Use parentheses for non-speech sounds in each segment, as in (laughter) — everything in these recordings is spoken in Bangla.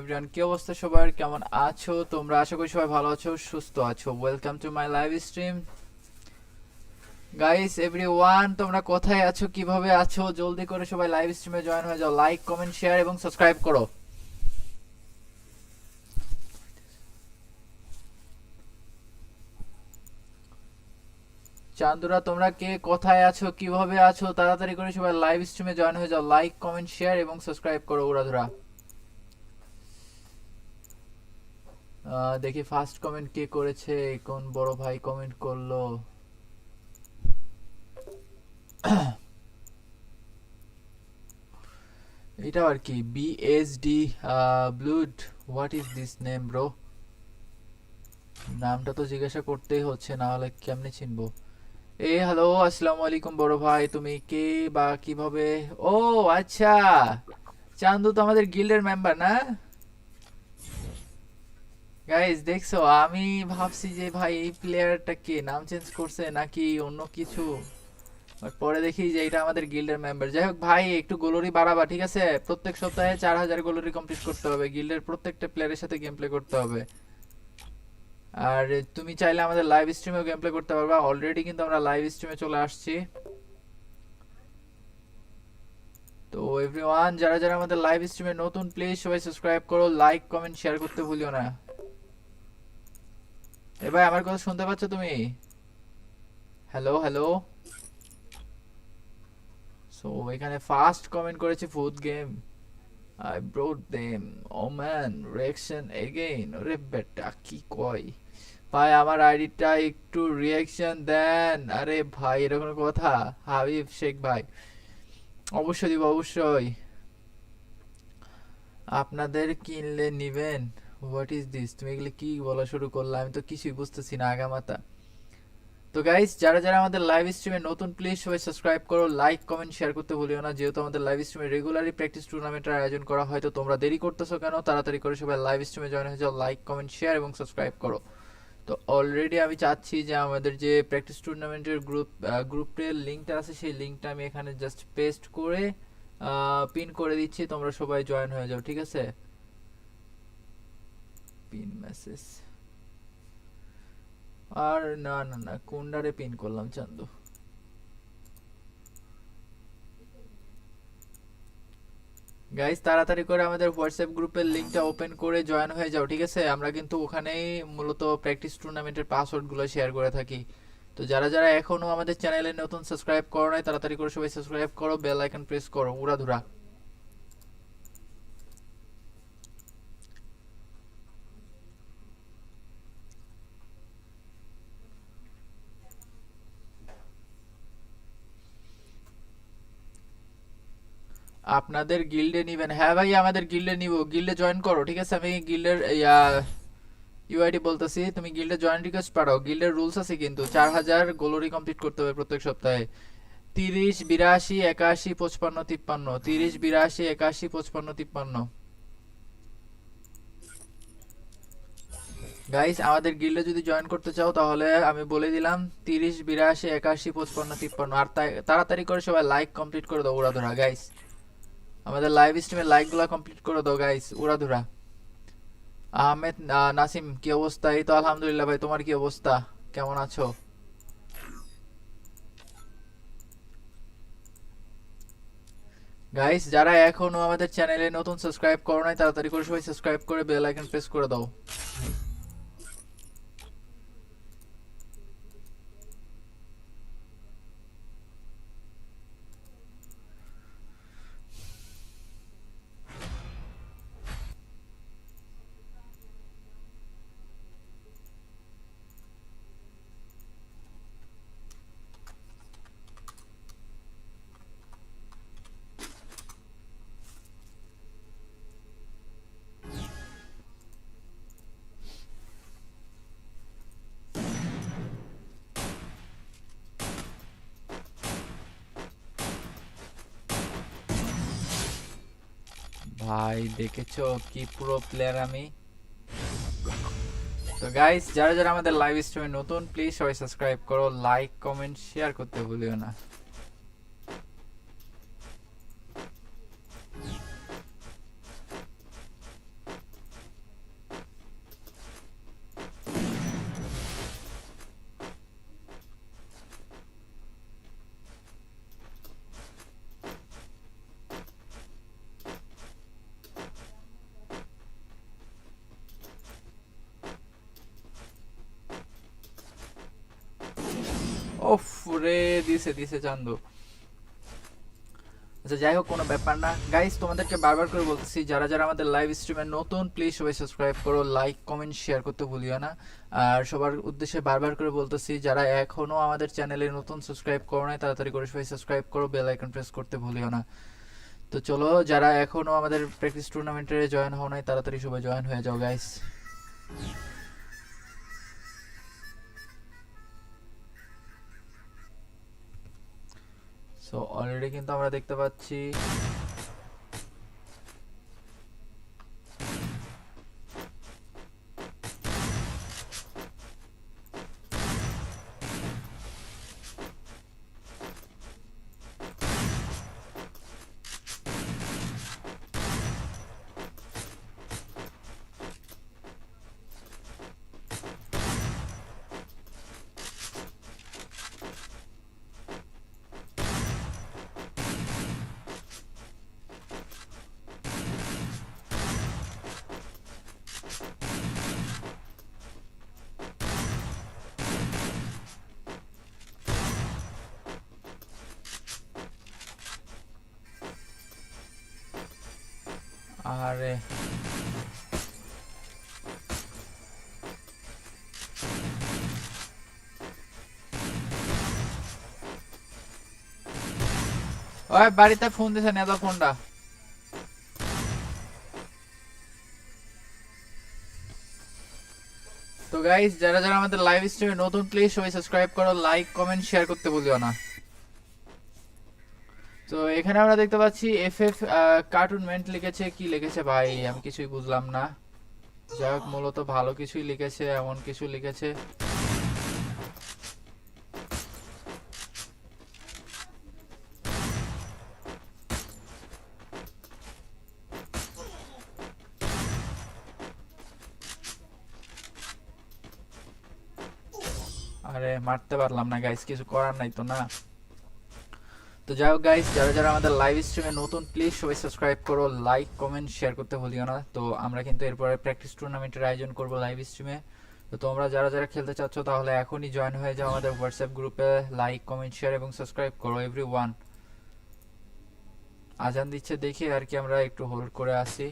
এভরিওয়ান কি অবস্থা সবার? কেমন আছো? তোমরা আশা করি সবাই ভালো আছো, সুস্থ আছো। Welcome to my live stream guys everyone তোমরা কোথায় আছো? কীভাবে আছো? জলদি করে সবাই লাইভ স্ট্রিমে জয়েন হয়ে যাও। লাইক কমেন্ট শেয়ার এবং সাবস্ক্রাইব করো। চান্দুরা, তোমরা কে? কোথায় আছো? কীভাবে আছো? তাড়াতাড়ি করে সবাই লাইভ স্ট্রিমে জয়েন হয়ে যাও। লাইক কমেন্ট শেয়ার এবং সাবস্ক্রাইব করো উড়াধুরা দেখি ফার্স্ট কমেন্ট কে করেছে কোন বড় ভাই কমেন্ট করল। এটা আর কি BSD blood what is this name bro নামটা তো জিজ্ঞাসা করতেই হচ্ছে, না হলে কেমনে চিনবো? এ হ্যালো আসসালামু আলাইকুম বড় ভাই, তুমি কে বা কীভাবে? ও আচ্ছা চান্দু তো আমাদের গিল্ডের মেম্বার না? গাইস দেখছ, আমি ভাবছি যে ভাই এই প্লেয়ারটা কে? নাম চেঞ্জ করছে নাকি অন্য কিছু? পরে দেখি যে এটা আমাদের গিল্ডের মেম্বার যাই হোক ভাই, একটু গোলরি বাড়াবা, ঠিক আছে? প্রত্যেক সপ্তাহে চার হাজার গোলরি কমপ্লিট করতে হবে। গিল্ডের প্রত্যেকটা প্লেয়ারের সাথে গেম প্লে করতে হবে। আর তুমি চাইলে আমাদের লাইভ স্ট্রিমেও গেম প্লে করতে পারবা। অলরেডি কিন্তু আমরা লাইভ স্ট্রিমে চলে আসছি। তো এভরিওয়ান যারা যারা আমাদের লাইভ স্ট্রিমে নতুন প্লিজ সবাই সাবস্ক্রাইব করো লাইক কমেন্ট শেয়ার করতে ভুলিও না। এ ভাই, আমার কথা শুনতে পাচ্ছ তুমি? হ্যালো হ্যালো সো এখানে ফার্স্ট কমেন্ট করেছি food game I broad them oh man reaction again ওরে বেটা, কি কয়? ভাই, আমার আইডিটা একটু রিয়াকশন দেন। আরে ভাই, এরকম কথা? হাবিব শেখ ভাই, অবশ্যই দিব, অবশ্যই। আপনাদের কিনলে নিবেন। হোয়াট ইজ দিস তুমি এগুলো কি বলা শুরু করলে? আমি তো কিছুই বুঝতেছি না আগামাতা তো গাইস যারা যারা আমাদের লাইভ স্ট্রিমে নতুন প্লিজ সবাই সাবস্ক্রাইব করো লাইক কমেন্ট শেয়ার করতে ভুলিও না। যেহেতু আমাদের লাইভ স্ট্রিমে রেগুলারই প্র্যাকটিস টুর্নামেন্টের আয়োজন করা হয়, তো তোমরা দেরি করতেছো কেন? তাড়াতাড়ি করে সবাই লাইভ স্ট্রিমে জয়েন হয়ে যাও লাইক কমেন্ট শেয়ার এবং সাবস্ক্রাইব করো। তো অলরেডি আমি চাচ্ছি যে আমাদের যে প্র্যাকটিস টুর্নামেন্টের গ্রুপ গ্রুপের লিঙ্কটা আছে, সেই লিঙ্কটা আমি এখানে জাস্ট পেস্ট করে পিন করে দিচ্ছি, তোমরা সবাই জয়েন হয়ে যাও, ঠিক আছে? পিন মেসেজ আর না না না, কোনডারে পিন করলাম চান্দু? গাইস তাড়াতাড়ি করে আমাদের হোয়াটসঅ্যাপ গ্রুপের লিংকটা ওপেন করে জয়েন হয়ে যাও, ঠিক আছে? আমরা কিন্তু ওখানেই মূলত প্র্যাকটিস টুর্নামেন্টের পাসওয়ার্ডগুলো শেয়ার করে থাকি। তো যারা যারা এখনও আমাদের চ্যানেলে নতুন সাবস্ক্রাইব করো নাই, তাড়াতাড়ি করে সবাই সাবস্ক্রাইব করো বেল আইকন প্রেস করো, উড়াধুরা। আপনাদের গিল্ডে নিবেন। হ্যাঁ ভাই, আমাদের গিল্ডে নিব। গিল্ডে জয়েন করো, ঠিক আছে? আমি গিল্ডের ইউআইডি বলতেছি। তুমি গিল্ডে জয়েন রিকোয়েস্ট পাঠাও গিল্ডের রুলস আছে কিন্তু। চার হাজার গোলরি কমপ্লিট করতে হবে প্রত্যেক সপ্তাহে। তিরিশ, বিরাশি, একাশি, পঁচপান্ন, তিপ্পান্ন। তিরিশ, বিরাশি, একাশি, পঁচপান্ন, তিপ্পান্ন। গাইস আমাদের গিল্ডে যদি জয়েন করতে চাও, তাহলে আমি বলে দিলাম, তিরিশ, বিরাশি, একাশি, পঁচপান্ন, তিপ্পান্ন। আর তাড়াতাড়ি করে সবাই লাইক কমপ্লিট করে দাও, উড়াধুরা। গাইস আমাদের লাইভ স্ট্রিমে লাইকগুলো কমপ্লিট করে দাও গাইস উড়াধুরা আহমেদ নাসিম, কি অবস্থা? এই তো আলহামদুলিল্লাহ ভাই, তোমার কি অবস্থা? কেমন আছো? গাইস যারা এখনও আমাদের চ্যানেলে নতুন সাবস্ক্রাইব করো নাই, তাড়াতাড়ি করে সবাই সাবস্ক্রাইব করে বেল আইকন প্রেস করে দাও। ভাই, দেখেছ কি পুরো প্লেয়ার আমি? তো গাইস যারা যারা আমাদের লাইভ স্ট্রিমে নতুন প্লিজ সবাই সাবস্ক্রাইব করো লাইক কমেন্ট শেয়ার করতে ভুলিও না। ওফ রে, দিছে দিছে চান্দু। আচ্ছা যাই হোক, কোনো ব্যাপার না। গাইস তোমাদেরকে বারবার করে বলতেছি, যারা যারা আমাদের লাইভ স্ট্রিমে নতুন প্লিজ সবাই সাবস্ক্রাইব করো লাইক কমেন্ট শেয়ার করতে ভুলিও না। আর সবার উদ্দেশ্যে বারবার করে বলতেছি, যারা এখনও আমাদের চ্যানেলে নতুন সাবস্ক্রাইব করো নাই, তাড়াতাড়ি করে সবাই সাবস্ক্রাইব করো বেল আইকন প্রেস করতে ভুলিও না। তো চলো, যারা এখনও আমাদের প্র্যাকটিস টুর্নামেন্টে জয়েন হও নাই, তাড়াতাড়ি সবাই জয়েন হয়ে যাও গাইস সো অলরেডি কিন্তু আমরা দেখতে পাচ্ছি আরে। ওই বাড়িতে ফোন দিছে, না তো ফোনটা। তো গাইস যারা যারা আমাদের লাইভ স্ট্রিমে নতুন প্লিজ সবাই সাবস্ক্রাইব করো লাইক কমেন্ট শেয়ার করতে ভুলিও না। তো এখানে আমরা দেখতে পাচ্ছি এফ এফ কার্টুন মেন্ট লিখেছে। কি লিখেছে ভাই? আমি কিছুই বুঝলাম না। যাই হোক, মূলত ভালো কিছুই লিখেছে, এমন কিছু লিখেছে। আরে, মারতে পারলাম না গাইস কিছু করার নাই তো, না? তো যাই হোক গাইজ যারা যারা আমাদের লাইভ স্ট্রিমে নতুন প্লিজ সবাই সাবস্ক্রাইব করো লাইক কমেন্ট শেয়ার করতে ভুলিও না। তো আমরা কিন্তু এরপরে প্র্যাকটিস টুর্নামেন্টের আয়োজন করব লাইভ স্ট্রিমে তো তোমরা যারা যারা খেলতে চাচ্ছ, তাহলে এখনই জয়েন হয়ে যাও আমাদের হোয়াটসঅ্যাপ গ্রুপে লাইক কমেন্ট শেয়ার এবং সাবস্ক্রাইব করো এভরি ওয়ান আজান দিচ্ছে দেখি আর কি আমরা একটু হোল্ড করে আসি।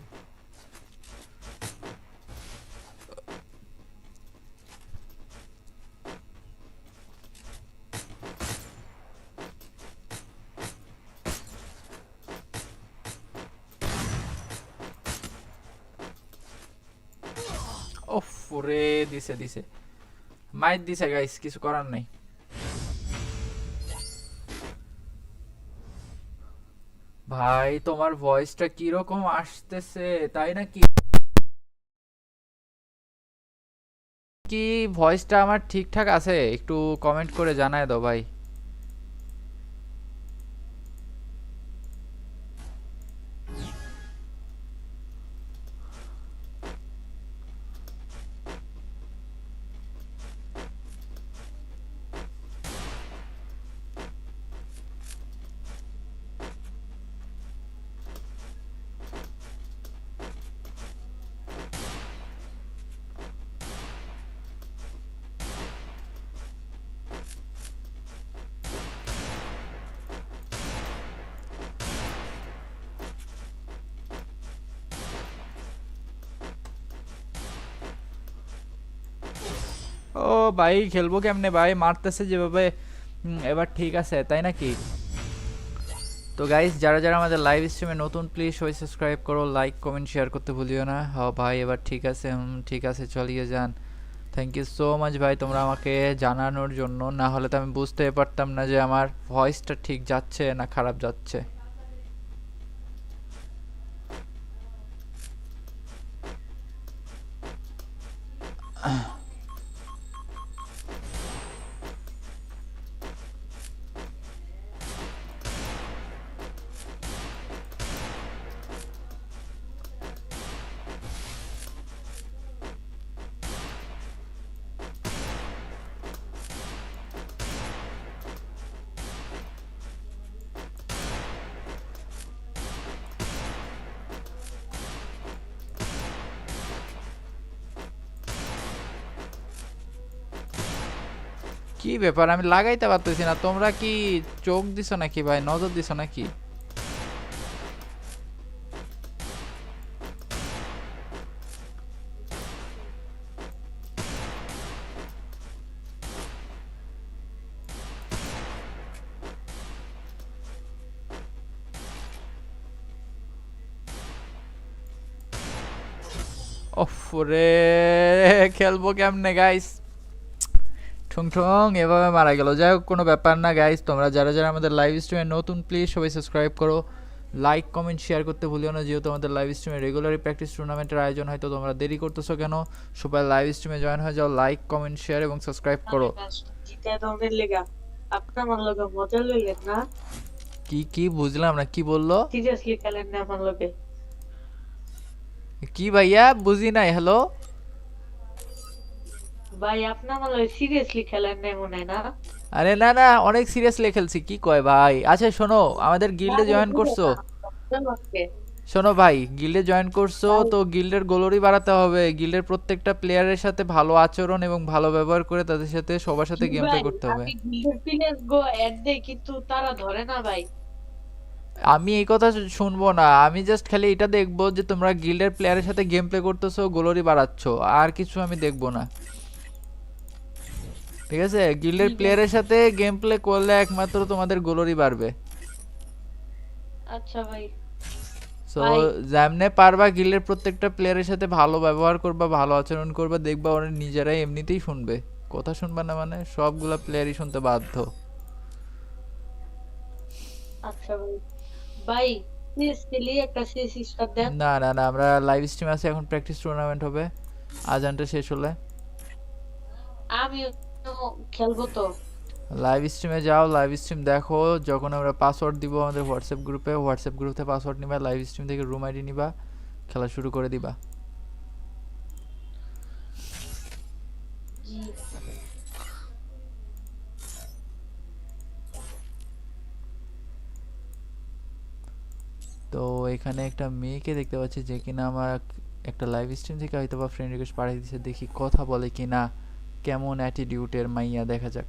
দিছে দিছে। মাইর দিছে গাইস কিছু করার নাই। ভাই, তোমার ভয়েসটা কীরকম আসতেছে, তাই নাকি? কি ভয়েসটা আমার ঠিকঠাক আছে? একটু কমেন্ট করে জানায় দাও, ভাই ও ভাই, খেলব কেমনে ভাই? মারতেছে যেভাবে। এবার ঠিক আছে, তাই নাকি? তো গাইস যারা যারা আমাদের লাইভ স্ট্রিমে নতুন প্লিজ সবাই সাবস্ক্রাইব করো লাইক কমেন্ট শেয়ার করতে ভুলিও না। হ ভাই, এবার ঠিক আছে ঠিক আছে, চলিয়ে যান। থ্যাংক ইউ সো মাচ ভাই, তোমরা আমাকে জানানোর জন্য। না হলে তো আমি বুঝতে পারতাম না যে আমার ভয়েসটা ঠিক যাচ্ছে না খারাপ যাচ্ছে। কি ব্যাপার? আমি লাগাইতে পারতেছি না। তোমরা কি চোখ দিছো নাকি ভাই? নজর দিছো নাকি? খেলব কেমনে গাইস ঠুং ঠুং এভাবে মারা গেল। যাই হোক কোনো ব্যাপার না গাইস তোমরা যারা যারা আমাদের লাইভ স্ট্রিমে নতুন প্লিজ সবাই সাবস্ক্রাইব করো। লাইক কমেন্ট শেয়ার করতে ভুলিও না যেহেতু আমাদের লাইভ স্ট্রিমে রেগুলারই প্র্যাকটিস টুর্নামেন্টের আয়োজন হয়তো তোমরা দেরি করতেছো কেন? সবাই লাইভ স্ট্রিমে জয়েন হয়ে যাও লাইক কমেন্ট শেয়ার এবং সাবস্ক্রাইব করো। কি কি বুঝলাম না কি বলল? কি ভাইয়া বুঝি নাই হ্যালো ভাই আপনি আমার সিরিয়াসলি খেলেন না মনে না? আরে না না অনেক সিরিয়াসলি খেলছি কি কয় ভাই? আচ্ছা শোনো আমাদের গিল্ডে জয়েন করছ? শোনো ভাই গিল্ডে জয়েন করছ তো গিল্ডের গোলরি বাড়াতে হবে। গিল্ডের প্রত্যেকটা প্লেয়ারের সাথে ভালো আচরণ এবং ভালো ব্যবহার করে তাদের সাথে সবার সাথে গেম প্লে করতে হবে। আমি গো অ্যাড দেই কিন্তু তারা ধরে না ভাই। আমি এই কথা শুনব না। আমি জাস্ট খালি এটা দেখব যে তোমরা গিল্ডের প্লেয়ারের সাথে গেম প্লে করতেছো গোলরি বাড়াচ্ছ। আর কিছু আমি দেখব না। ঠিক আছে? গিল্ডের প্লেয়ারের সাথে গেম প্লে করলে একমাত্র তোমাদের গোলরি বাড়বে। আচ্ছা ভাই। সো। যেমনে পারবা গিল্ডের প্রত্যেকটা প্লেয়ারের সাথে ভালো ব্যবহার করবা ভালো আচরণ করবা দেখবা ওরা নিজেরাই এমনিতেই শুনবে। কথা শুনবা না মানে সবগুলা প্লেয়ারই শুনতে বাধ্য। আচ্ছা ভাই। ভাই না না না আমরা লাইভ স্ট্রিম আছে এখন প্র্যাকটিস টুর্নামেন্ট হবে। আজানটা শেষ হলে। আমি লাইভ স্ট্রিমে যাও লাইভ স্ট্রিম দেখো, যখন আমরা পাসওয়ার্ড দিব আমাদের হোয়াটসঅ্যাপ গ্রুপে হোয়াটসঅ্যাপ গ্রুপ পাসওয়ার্ড নিবা লাইভ স্ট্রিম থেকে রুম আইডি নিবা, খেলা শুরু করে দিবা। তো এখানে একটা মেয়েকে দেখতে পাচ্ছি যে কিনা আমার একটা লাইভ স্ট্রিম থেকে হয়তো বা ফ্রেন্ড রিকোয়েস্ট পাঠিয়ে দিচ্ছে দেখি কথা বলে কিনা। কেমন অ্যাটিটিউডের মাইয়া, দেখা যাক।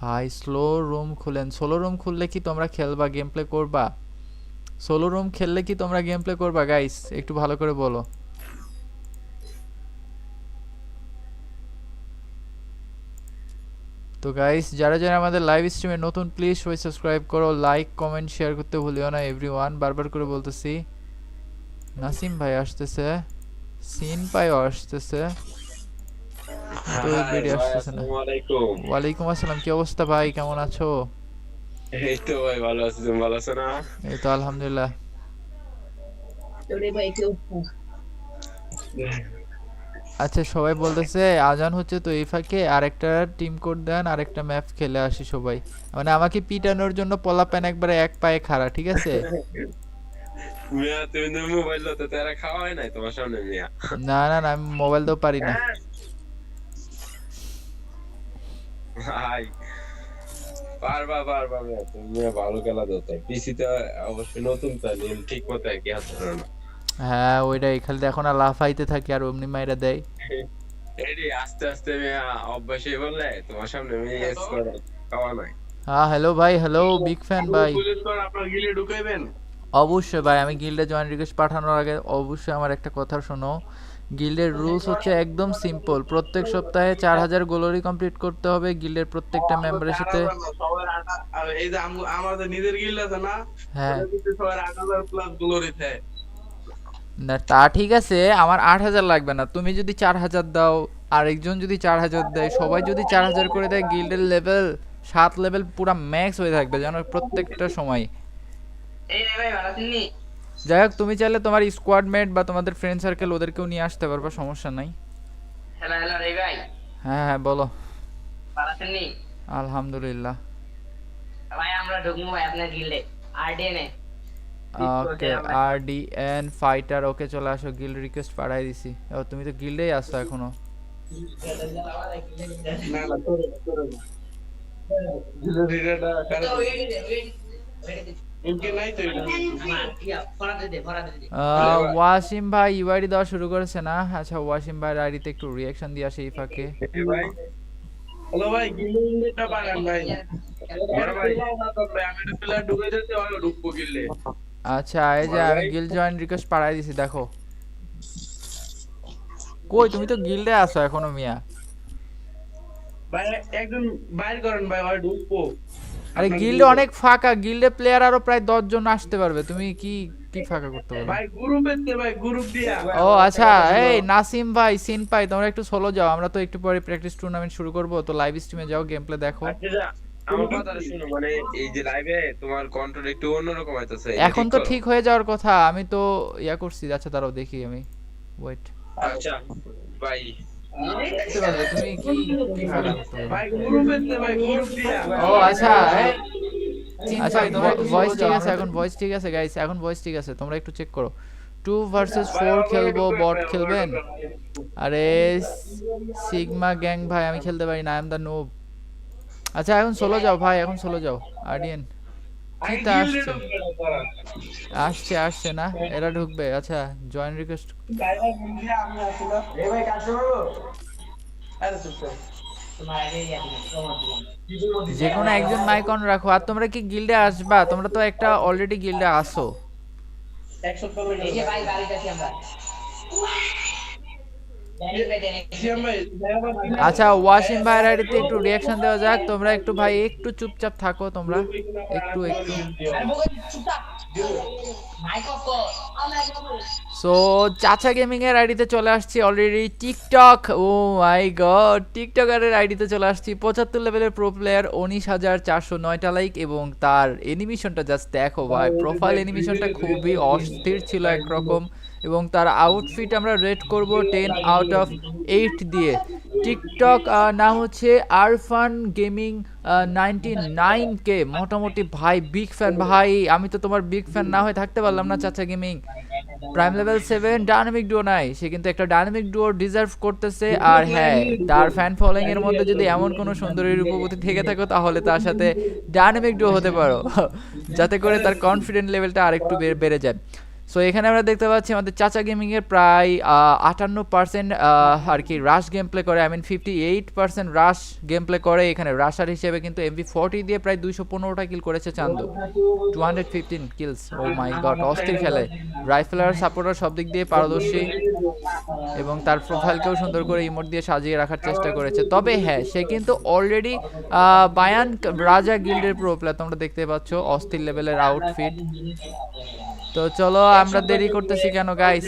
ভাই স্লো রুম খুলেন। সোলো রুম খুললে কি তোমরা খেলবা গেম প্লে করবা? সোলো রুম খেললে কি তোমরা গেম প্লে করবা গাইস একটু ভালো করে বলো। তো গাইস যারা যারা আমাদের লাইভ স্ট্রিমে নতুন প্লিজ সবাই সাবস্ক্রাইব করো লাইক কমেন্ট শেয়ার করতে ভুলিও না এভরিওয়ান বারবার করে বলতেছি। নাসিম ভাই আসতেছে। সিন পাইও আসতেছে। আসতেছে না ওয়ালাইকুম আসসালাম কি অবস্থা ভাই? কেমন আছো? এই তো ভাই ভালো আছি। তুমি ভালো আছো না? এই তো আলহামদুলিল্লাহ। আচ্ছা সবাই বলতেছে আজান হচ্ছে তো এই ফাঁকে আরেকটা টিম কোড দেন আরেকটা ম্যাপ খেলে আসি সবাই। মানে আমাকে পিটানোর জন্য পলা প্যান একবারে এক পায়ে খাড়া ঠিক আছে? মিয়া তুমি মোবাইল তো তারা খাওয়া হয় নাই তোমার সামনে মিয়া। না না না আমি মোবাইল তো পারি না। ভাই। পারবা পারবা তুমি ভালো খেলা দাও তো পিসি তো অবশ্যই নতুন তো ঠিক মতো হাতে ধরো না। হ্যাঁ ওইটাই খালি এখন আর লাফাইতে থাকি আর অমনি মাইরা দেয়। এডি আস্তে আস্তে অভ্যাস হয়ে বললে তোমার সামনে ইয়েস করে খাওয়া নাই। হ্যাঁ হ্যালো ভাই হ্যালো বিগ ফ্যান ভাই। আপনার গিলে ঢুকাইবেন? অবশ্যই ভাই আমি গিল্ডে জয়েন রিকোয়েস্ট পাঠানোর আগে অবশ্যই আমার একটা কথা শোনো। গিল্ডের রুলস হচ্ছে একদম সিম্পল। প্রত্যেক সপ্তাহে চার হাজার গোলরি কমপ্লিট করতে হবে গিল্ডের প্রত্যেকটা মেম্বারের সাথে। এই যে আমাদের নিজের গিল্ড আছে না হ্যাঁ। সবার আট হাজার প্লাস গ্লোরিতে না তা ঠিক আছে আমার আট হাজার লাগবে না। তুমি যদি চার হাজার দাও আরেকজন যদি চার হাজার দেয় সবাই যদি চার হাজার করে দেয় গিল্ডের লেভেল সাত লেভেল পুরা ম্যাক্স হয়ে থাকবে জানো প্রত্যেকটা সময়। এই রে ভাই ভালো যাই হোক তুমি চাইলে তোমার স্কোয়াড মেট বা তোমাদের ফ্রেন্ড সার্কেল ওদেরকেও নিয়ে আসতে পারবা সমস্যা নাই। হ্যালো হ্যালো রে ভাই। হ্যাঁ হ্যাঁ বলো। আছেননি আলহামদুলিল্লাহ। ভাই আমরা ঢুকবো ভাই আপনার গিল্ডে RDNA okay R D fighter okay চলে আসো গিল্ড রিকোয়েস্ট পাঠাই দিছি। ও তুমি তো গিল্ডেই আসছো এখনও। না না ওয়াসিম ভাই ইউআইডি দেওয়া শুরু করেছে না? আচ্ছা ওয়াসিম ভাই আইডিতে একটু রিয়াকশন দিয়ে আসে হ্যালো ভাই ভাই আমি প্লেয়ার ঢুকে যাচ্ছি ঢুকবো আচ্ছা এই যে আমি জয়েন রিকোয়েস্ট পাঠাই দিছি দেখো। কই তুমি তো গিল্ডে আছো এখনও মিয়া? ভাই একজন বাইর করেন ভাই ওরা ঢুকবো। আরে গিল্ডে অনেক ফাঁকা গিল্ডে প্লেয়ার আরও প্রায় দশ জন আসতে পারবে। তুমি কি কি ফাঁকা করতে পারবে ভাই গ্রুপের তে ভাই গ্রুপ দিয়া? ও আচ্ছা এই নাসিম ভাই সিন পাই তোমরা একটু সোলো যাও আমরা তো একটু পরে প্র্যাকটিস টুর্নামেন্ট শুরু করব তো লাইভ স্ট্রিমে যাও গেম প্লে দেখো। আচ্ছা আমার কথাটা শুনো মানে এই যে লাইভে তোমার কন্ট্রোল একটু অন্যরকম হইতাছে এখন তো ঠিক হয়ে যাওয়ার কথা আমি তো ইয়া করছি আচ্ছা দাঁড়াও দেখি আমি ওয়েট আচ্ছা ভাই দিয়া ও আচ্ছা এই, আচ্ছা ভয়েস ঠিক আছে এখন ভয়েস ঠিক আছে গাইস এখন ভয়েস ঠিক আছে তোমরা একটু চেক করো। টু ভার্সেস ফোর খেলব বট খেলবেন? আরে সিগমা গ্যাং ভাই আমি খেলতে পারি না আই এম দ্য নোব আচ্ছা এখন সোলো যাও ভাই এখন সোলো যাও আর্ডিয়ান ভাই আসছে। আসছে আসছে না? এরা ঢুকবে আচ্ছা জয়েন রিকোয়েস্ট যে কোনো একজন মাইক অন রাখো। আর তোমরা কি গিল্ডে আসবা? তোমরা তো একটা অলরেডি গিল্ডে আসো। এক সপ্তাহ হয়ে এই যে গেল। ভাই বাড়িতে আছি আমরা আচ্ছা ওয়াসিম ভাইয়ের আইডিতে একটু রিয়াকশন দেওয়া যাক। তোমরা একটু ভাই একটু চুপচাপ থাকো তোমরা। একটু একটু। সো চাচা গেমিং এর আইডিতে চলে আসছি already TikTok oh my god টিকটকারের আইডিতে চলে আসছি। পঁচাত্তর লেভেলের প্রো প্লেয়ার উনিশ হাজার চারশো নয়টা লাইক এবং তার এনিমেশনটা জাস্ট দেখো ভাই। প্রোফাইল এনিমেশনটা খুবই অস্থির ছিল একরকম। এবং তার আউটফিট আমরা রেট করব টেন আউট অফ এইট দিয়ে। টিকটক নাম হচ্ছে আরফান গেমিং নাইনটি নাইন কে মোটামুটি ভাই বিগ ফ্যান ভাই, আমি তো তোমার বিগ ফ্যান না হয়ে থাকতে পারলাম না চাচা gaming prime level seven dynamic duo নাই। সে কিন্তু একটা ডায়নামিক ডুও ডিজার্ভ করতেছে। আর হ্যাঁ তার ফ্যান ফলোয়িং এর মধ্যে যদি এমন কোনো সুন্দরী রূপবতী থেকে থাকো, তাহলে তার সাথে ডায়নামিক ডুও হতে পারো। যাতে করে তার কনফিডেন্ট লেভেলটা আরেকটু বেড়ে যায়। সো এখানে আমরা দেখতে পাচ্ছি আমাদের চাচা গেমিং এর প্রায় আটান্ন পার্সেন্ট আর কি রাশ গেম প্লে করে। I mean fifty eight percent rush game play করে। এখানে রাশার হিসেবে কিন্তু এমভি ফোরটি দিয়ে প্রায় দুইশো পনেরোটা কিল করেছে চান্দু। Two hundred fifteen kills oh my god অস্থির খেলে রাইফেলার সাপোর্টার সব দিক দিয়ে পারদর্শী। এবং তার প্রোফাইলকেও সুন্দর করে ইমোট দিয়ে সাজিয়ে রাখার চেষ্টা করেছে। তবে হ্যাঁ সে কিন্তু অলরেডি বায়ান রাজা গিল্ডের প্রো প্লেয়ার তোমরা দেখতে পাচ্ছ, অস্থির লেভেলের আউটফিট তো চলো আমরা দেরি করতেছি কেন গাইস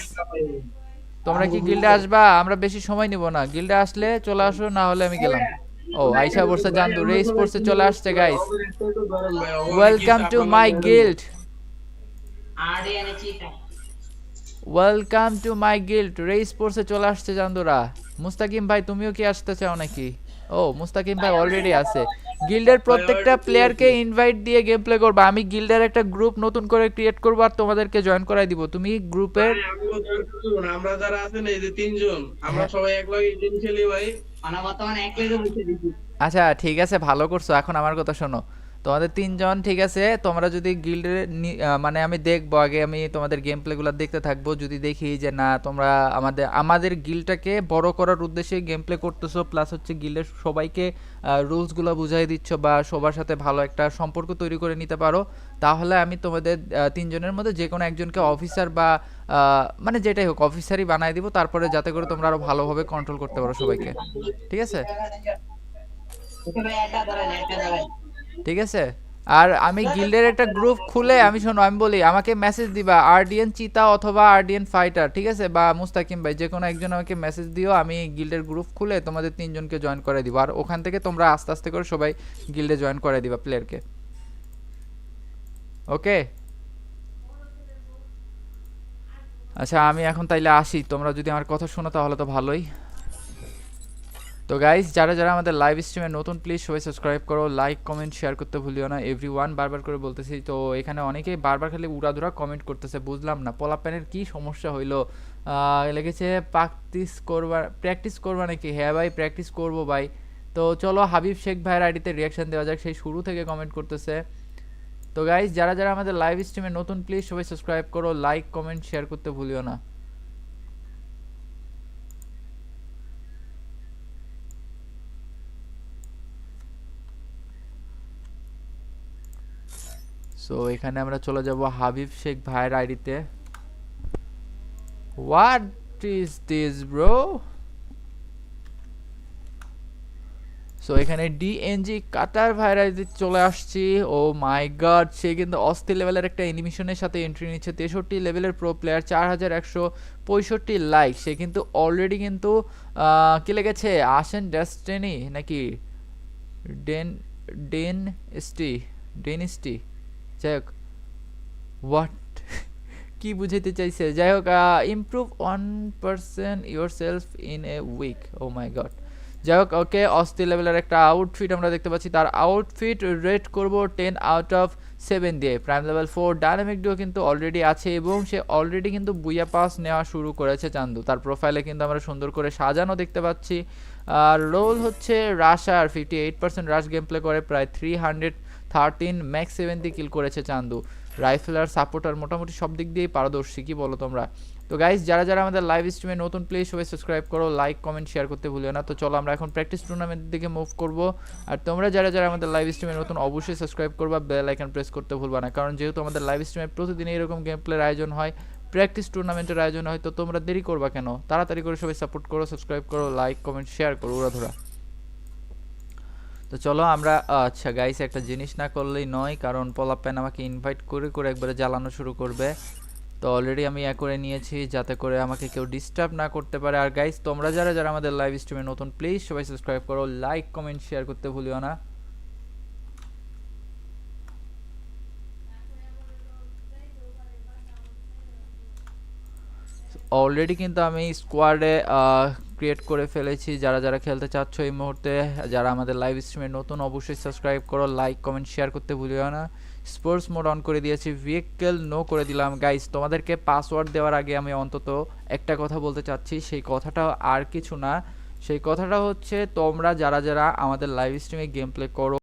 তোমরা কি গিল্ডে আসবা? আমরা বেশি সময় নিব না। গিল্ডে আসলে চলে আসো, না হলে আমি গেলাম। ও, আইসা পড়ছে জানদু। রে স্পোর্টসে চলে আসছে guys welcome to my guild welcome to my guild রে স্পোর্টসে চলে আসছে জান্দুরা। মুস্তাকিম ভাই, তুমিও কি আসতে চাও নাকি? ও মুস্তাকিম ভাই অলরেডি আছে। গিল্ডের প্রত্যেকটা প্লেয়ারকে ইনভাইট দিয়ে গেম প্লে করব। আমি গিল্ডের একটা গ্রুপ নতুন করে ক্রিয়েট করব আর তোমাদেরকে জয়েন করাই দিব। তুমি গ্রুপের। আমরা যারা আছেন এই যে তিনজন আমরা সবাই এক লগে গেম খেলি ভাই। আনা বর্তমানে এক লেগে বসে দিছি আচ্ছা ঠিক আছে ভালো করছ। এখন আমার কথা শোনো। তোমাদের তিনজন, ঠিক আছে? তোমরা যদি গিল্ডের মানে আমি দেখব, আগে আমি তোমাদের গেম প্লেগুলো দেখতে থাকব। যদি দেখি যে না, তোমরা আমাদের আমাদের গিল্ডটাকে বড় করার উদ্দেশ্যে গেম প্লে করতেছো প্লাস হচ্ছে গিল্ডের সবাইকে রুলসগুলো বুঝাই দিচ্ছ বা সবার সাথে ভালো একটা সম্পর্ক তৈরি করে নিতে পারো, তাহলে আমি তোমাদের তিনজনের মধ্যে যে কোনো একজনকে অফিসার বা মানে যেটাই হোক অফিসারই বানাই দিব, তারপরে যাতে করে তোমরা আরও ভালোভাবে কন্ট্রোল করতে পারো সবাইকে। ঠিক আছে? ঠিক আছে? আর আমি গিল্ডের একটা গ্রুপ খুলে আমি শোনো আমি বলি আমাকে মেসেজ দিবা আরডিএন চিতা অথবা আরডিএন ফাইটার ঠিক আছে? বা মুস্তাকিম ভাই যে কোনো একজন আমাকে মেসেজ দিও আমি গিল্ডের গ্রুপ খুলে তোমাদের তিনজনকে জয়েন করে দিব। আর ওখান থেকে তোমরা আস্তে আস্তে করে সবাই গিল্ডে জয়েন করে দিবা প্লেয়ারকে ওকে আচ্ছা আমি এখন তাইলে আসি। তোমরা যদি আমার কথা শোনো তাহলে তো ভালোই। তো গাইজ যারা যারা আমাদের লাইভ স্ট্রিমে নতুন প্লিজ সবাই সাবস্ক্রাইব করো লাইক কমেন্ট শেয়ার করতে ভুলিও না। এভরি ওয়ান বারবার করে বলতেছি, তো এখানে অনেকেই বারবার খালি উড়াধুরা কমেন্ট করতেছে, বুঝলাম না। পোলা প্যানের কী সমস্যা হইল? লেগেছে প্র্যাকটিস করবার প্র্যাকটিস করবা নাকি? হ্যাঁ ভাই প্র্যাকটিস করব ভাই। তো চলো হাবিব শেখ ভাইয়ের আইডিতে রিয়াকশন দেওয়া যাক, সেই শুরু থেকে কমেন্ট করতেছে। তো গাইজ যারা যারা আমাদের লাইভ স্ট্রিমে নতুন প্লিজ সবাই সাবস্ক্রাইব করো লাইক কমেন্ট শেয়ার করতে ভুলিও না। সো এখানে আমরা চলে যাব হাবিব শেখ ভাইয়ের আইডিতে। What is this bro so এখানে ডিএনজি কাটার ভাইরাইজে চলে আসছি। ও মাই গড সে কিন্তু অস্থির লেভেলের একটা অ্যানিমেশনের সাথে এন্ট্রি নিচ্ছে। তেষট্টি লেভেলের প্রো প্লেয়ার চার হাজার একশো পঁয়ষট্টি লাইক সে কিন্তু অলরেডি কিন্তু কি লেগেছে? আসেন ডেস্টিনি নাকি? ডেন ডেন স্টি ডেনিস্টি যাই হোক হোয়াট (laughs) কি বুঝাইতে চাইছে? যাই হোক improve one percent yourself in a week oh my god যাই হোক ওকে অস্থির লেভেলের একটা আউটফিট আমরা দেখতে পাচ্ছি। তার আউটফিট রেট করব টেন আউট অফ সেভেন দিয়ে। Prime level four dynamic duo কিন্তু অলরেডি আছে এবং সে অলরেডি কিন্তু বুইয়া পাস নেওয়া শুরু করেছে চান্দু। তার প্রোফাইলে কিন্তু আমরা সুন্দর করে সাজানো দেখতে পাচ্ছি। আর রোল হচ্ছে rusher fifty eight percent rush game play করে, প্রায় three hundred thirteen max seven দিয়ে কিল করেছে চান্দু। রাইফেলার সাপোর্টার মোটামুটি সব দিক দিয়েই পারদর্শী, কি বলো তোমরা? তো গাইজ যারা যারা আমাদের লাইভ স্ট্রিমে নতুন প্লেস সবাই সাবস্ক্রাইব করো লাইক কমেন্ট শেয়ার করতে ভুলিও না। তো চলো আমরা এখন প্র্যাকটিস টুর্নামেন্টের দিকে মুভ করব। আর তোমরা যারা যারা আমাদের লাইভ স্ট্রিমে নতুন, অবশ্যই সাবস্ক্রাইব করবা বেল আইকন প্রেস করতে ভুলবা না। কারণ যেহেতু আমাদের লাইভ স্ট্রিমে প্রতিদিন এরকম গেম প্লের আয়োজন হয় প্র্যাকটিস টুর্নামেন্টের আয়োজন হয়, তো তোমরা দেরি করবা কেন? তাড়াতাড়ি করে সবাই সাপোর্ট করো সাবস্ক্রাইব করো লাইক কমেন্ট শেয়ার করো ওরা ধরা তো চলো আমরা আচ্ছা গাইস একটা জিনিস না করলেই নয়, কারণ পলাপ্যান আমাকে ইনভাইট করে করে একবারে জ্বালানো শুরু করবে। তো অলরেডি আমি ইয়া করে নিয়েছি, যাতে করে আমাকে কেউ ডিস্টার্ব না করতে পারে। আর গাইস তোমরা যারা যারা আমাদের লাইভ স্ট্রিমে নতুন প্লিজ সবাই সাবস্ক্রাইব করো লাইক কমেন্ট শেয়ার করতে ভুলিও না। অলরেডি কিন্তু আমি স্কোয়াডে ক্রিয়েট করে ফেলেছি। যারা যারা খেলতে চাচ্ছ এই মুহূর্তে, যারা আমাদের লাইভ স্ট্রিমে নতুন, অবশ্যই সাবস্ক্রাইব করো লাইক কমেন্ট শেয়ার করতে ভুলিও না। স্পোর্টস মোড অন করে দিয়েছি ভেহিকেল নো করে দিলাম। গাইস তোমাদেরকে পাসওয়ার্ড দেওয়ার আগে আমি অন্তত একটা কথা বলতে চাচ্ছি। সেই কথাটা আর কিছু না। সেই কথাটা হচ্ছে, তোমরা যারা যারা আমাদের লাইভ স্ট্রিমে গেম প্লে করো